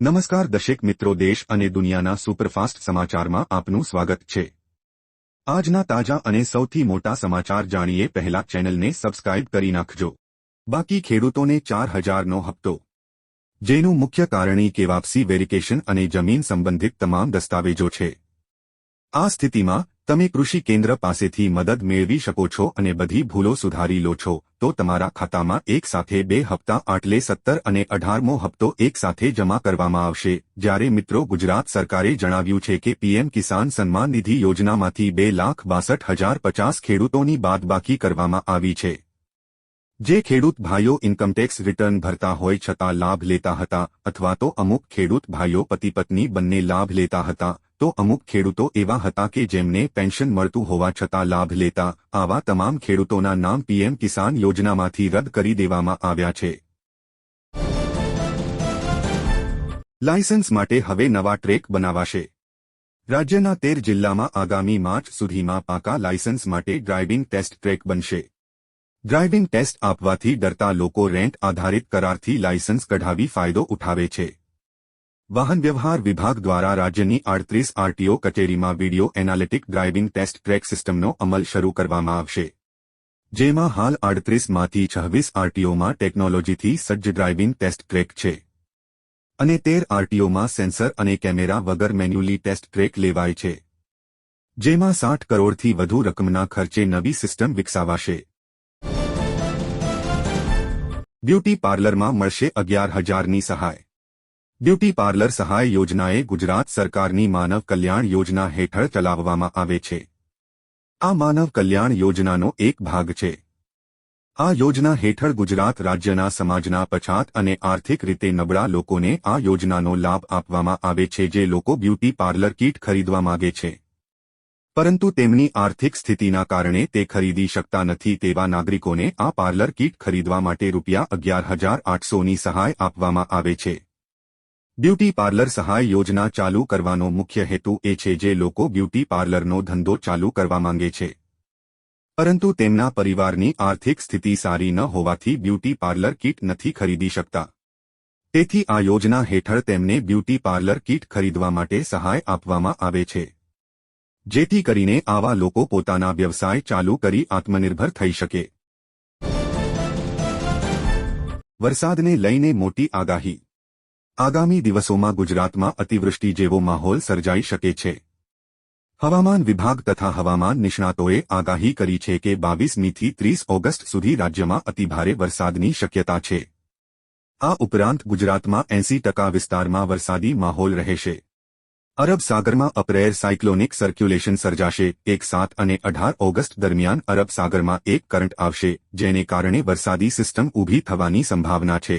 નમસ્કાર દશેક મિત્રો, દેશ અને દુનિયાના સુપરફાસ્ટ સમાચારમાં આપનું સ્વાગત છે. આજના તાજા અને સૌથી મોટા સમાચાર જાણીએ પહેલા ચેનલને સબસ્ક્રાઇબ કરી નાખજો. બાકી ખેડૂતોને ચાર હજારનો હપ્તો. જેનું મુખ્ય કારણ કે વાપસી વેરિકેશન અને જમીન સંબંધિત તમામ દસ્તાવેજો છે. આ સ્થિતિમાં તમે કૃષિ કેન્દ્ર પાસેથી મદદ મેળવી શકો છો અને બધી ભૂલો સુધારી લો છો. તો તમારા ખાતામાં એક સાથે બે હપ્તા આટલે સત્તર અને અઢારમો હપ્તો એક સાથે જમા કરવામાં આવશે. જ્યારે મિત્રો ગુજરાત સરકારે જણાવ્યું છે કે પીએમ કિસાન સન્માન નિધિ યોજનામાંથી બે લાખ બાસઠ હજાર પચાસ ખેડૂતોની બાદબાકી કરવામાં આવી છે. જે ખેડૂત ભાઈઓ ઇન્કમટેક્સ રિટર્ન ભરતા હોય છતાં લાભ લેતા હતા અથવા તો અમુક ખેડૂત ભાઈઓ પતિ પત્ની બંને લાભ લેતા હતા, તો અમુક ખેડૂતો એવા હતા કે જેમને પેન્શન મળતું હોવા છતાં લાભ લેતા, આવા તમામ ખેડૂતોના નામ પીએમ કિસાન યોજનામાંથી રદ કરી દેવામાં આવ્યા છે. લાયસન્સ માટે હવે નવા ટ્રેક બનાવાશે. રાજ્યના તેર જિલ્લામાં આગામી માર્ચ સુધીમાં પાકા લાયસન્સ માટે ડ્રાઇવિંગ ટેસ્ટ ટ્રેક બનશે. ડ્રાઇવિંગ ટેસ્ટ આપવાથી ડરતા લોકો રેન્ટ આધારિત કરારથી લાયસન્સ કઢાવી ફાયદો ઉઠાવે છે. વાહન વ્યવહાર વિભાગ દ્વારા રાજ્યની આડત્રીસ આરટીઓ કચેરીમાં video analytic driving test track સિસ્ટમનો અમલ શરૂ કરવામાં આવશે. જેમાં હાલ આડત્રીસમાંથી છવ્વીસ આરટીઓમાં ટેકનોલોજીથી સજ્જ ડ્રાઇવિંગ ટેસ્ટ ટ્રેક છે. અને તેર આરટીઓમાં સેન્સર અને કેમેરા વગર મેન્યુઅલી ટેસ્ટ ટ્રેક લેવાય છે. જેમાં સાઠ કરોડથી વધુ રકમના ખર્ચે નવી સિસ્ટમ વિકસાવાશે. બ્યુટી પાર્લરમાં મળશે અગિયાર હજારની સહાય. બ્યુટી પાર્લર સહાય યોજનાએ ગુજરાત સરકારની માનવ કલ્યાણ યોજના હેઠળ ચલાવવામાં આવે છે. આ માનવ કલ્યાણ યોજનાનો એક ભાગ છે. આ યોજના હેઠળ ગુજરાત રાજ્યના સમાજના પછાત અને આર્થિક રીતે નબળા લોકોને આ યોજનાનો લાભ આપવામાં આવે છે જે લોકો બ્યુટી પાર્લર કીટ ખરીદવા માગે છે. પરંતુ તેમની આર્થિક સ્થિતિના કારણે તે ખરીદી શકતા નથી તેવા નાગરિકોને આ પાર્લર કીટ ખરીદવા માટે રૂપિયા અગિયાર હજાર આઠસોની સહાય આપવામાં આવે છે. બ્યુટી પાર્લર સહાય યોજના ચાલુ કરવાનો મુખ્ય હેતુ એ છે જે લોકો બ્યુટી પાર્લરનો ધંધો ચાલુ કરવા માંગે છે. પરંતુ તેમના પરિવારની આર્થિક સ્થિતિ સારી ન હોવાથી બ્યુટી પાર્લર કીટ નથી ખરીદી શકતા. તેથી આ યોજના હેઠળ તેમને બ્યુટી પાર્લર કીટ ખરીદવા માટે સહાય આપવામાં આવે છે. જેથી કરીને આવા લોકો પોતાના વ્યવસાય ચાલુ કરી આત્મનિર્ભર થઈ શકે. વરસાદને લઈને મોટી આગાહી. આગામી દિવસોમાં ગુજરાતમાં અતિવૃષ્ટિ જેવો માહોલ સર્જાઈ શકે છે. હવામાન વિભાગ તથા હવામાન નિષ્ણાતોએ આગાહી કરી છે કે બાવીસમીથી ત્રીસ ઓગસ્ટ સુધી રાજ્યમાં અતિભારે વરસાદની શક્યતા છે. આ ઉપરાંત ગુજરાતમાં એંસી ટકા વિસ્તારમાં વરસાદી માહોલ રહેશે. અરબ સાગરમાં અપ્રેર સાયક્લોનિક સર્ક્યુલેશન સર્જાશે એક સાત અને અઢાર ઓગસ્ટ દરમિયાન અરબ સાગરમાં એક કરંટ આવશે, જેને કારણે વરસાદી સિસ્ટમ ઊભી થવાની સંભાવના છે.